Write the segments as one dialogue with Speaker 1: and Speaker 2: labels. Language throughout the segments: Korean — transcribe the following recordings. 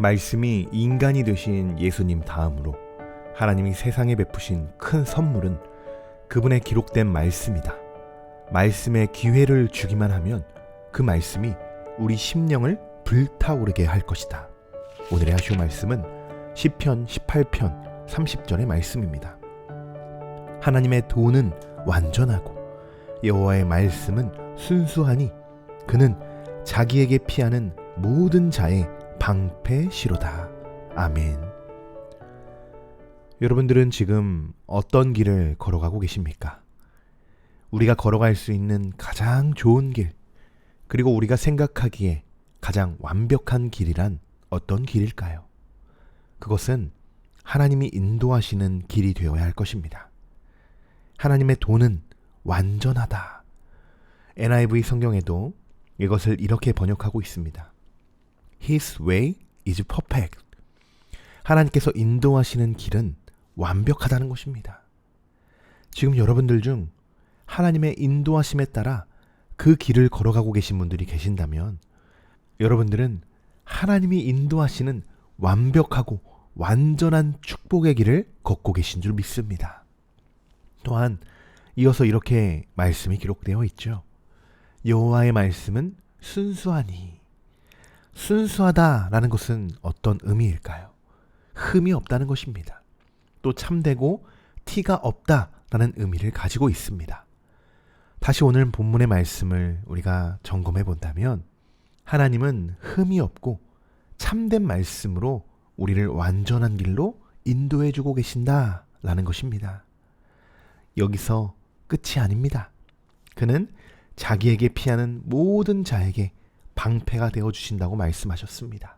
Speaker 1: 말씀이 인간이 되신 예수님 다음으로 하나님이 세상에 베푸신 큰 선물은 그분의 기록된 말씀이다. 말씀에 기회를 주기만 하면 그 말씀이 우리 심령을 불타오르게 할 것이다. 오늘의 하쇼 말씀은 시편 18편 30절의 말씀입니다. 하나님의 도는 완전하고 여호와의 말씀은 순수하니 그는 자기에게 피하는 모든 자의 방패시로다. 아멘. 여러분들은 지금 어떤 길을 걸어가고 계십니까? 우리가 걸어갈 수 있는 가장 좋은 길, 그리고 우리가 생각하기에 가장 완벽한 길이란 어떤 길일까요? 그것은 하나님이 인도하시는 길이 되어야 할 것입니다. 하나님의 도는 완전하다. NIV 성경에도 이것을 이렇게 번역하고 있습니다. His way is perfect. 하나님께서 인도하시는 길은 완벽하다는 것입니다. 지금 여러분들 중 하나님의 인도하심에 따라 그 길을 걸어가고 계신 분들이 계신다면 여러분들은 하나님이 인도하시는 완벽하고 완전한 축복의 길을 걷고 계신 줄 믿습니다. 또한 이어서 이렇게 말씀이 기록되어 있죠. 여호와의 말씀은 순수하니 순수하다라는 것은 어떤 의미일까요? 흠이 없다는 것입니다. 또 참되고 티가 없다라는 의미를 가지고 있습니다. 다시 오늘 본문의 말씀을 우리가 점검해 본다면 하나님은 흠이 없고 참된 말씀으로 우리를 완전한 길로 인도해 주고 계신다라는 것입니다. 여기서 끝이 아닙니다. 그는 자기에게 피하는 모든 자에게 방패가 되어 주신다고 말씀하셨습니다.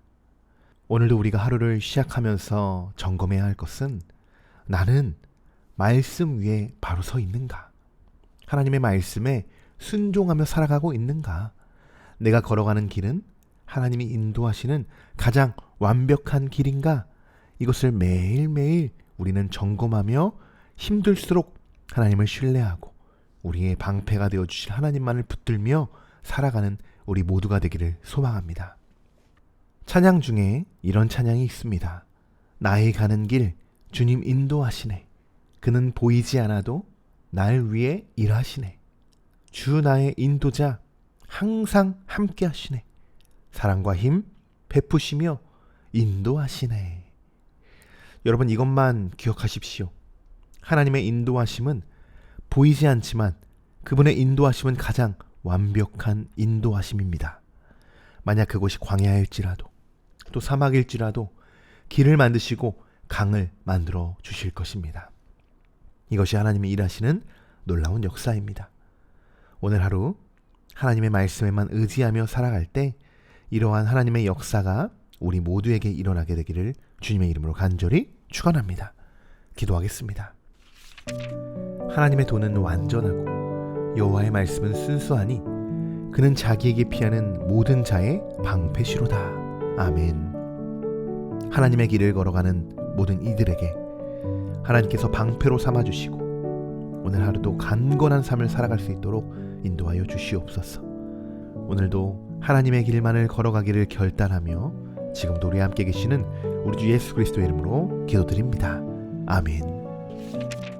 Speaker 1: 오늘도 우리가 하루를 시작하면서 점검해야 할 것은 나는 말씀 위에 바로 서 있는가? 하나님의 말씀에 순종하며 살아가고 있는가? 내가 걸어가는 길은 하나님이 인도하시는 가장 완벽한 길인가? 이것을 매일매일 우리는 점검하며 힘들수록 하나님을 신뢰하고 우리의 방패가 되어 주실 하나님만을 붙들며 살아가는 우리 모두가 되기를 소망합니다. 찬양 중에 이런 찬양이 있습니다. 나의 가는 길 주님 인도하시네. 그는 보이지 않아도 날 위해 일하시네. 주 나의 인도자 항상 함께 하시네. 사랑과 힘 베푸시며 인도하시네. 여러분 이것만 기억하십시오. 하나님의 인도하심은 보이지 않지만 그분의 인도하심은 가장 완벽한 인도하심입니다. 만약 그곳이 광야일지라도 또 사막일지라도 길을 만드시고 강을 만들어 주실 것입니다. 이것이 하나님이 일하시는 놀라운 역사입니다. 오늘 하루 하나님의 말씀에만 의지하며 살아갈 때 이러한 하나님의 역사가 우리 모두에게 일어나게 되기를 주님의 이름으로 간절히 축원합니다. 기도하겠습니다. 하나님의 도는 완전하고 여호와의 말씀은 순수하니 그는 자기에게 피하는 모든 자의 방패시로다. 아멘. 하나님의 길을 걸어가는 모든 이들에게 하나님께서 방패로 삼아 주시고 오늘 하루도 간건한 삶을 살아갈 수 있도록 인도하여 주시옵소서. 오늘도 하나님의 길만을 걸어가기를 결단하며 지금도 우리 함께 계시는 우리 주 예수 그리스도의 이름으로 기도드립니다. 아멘.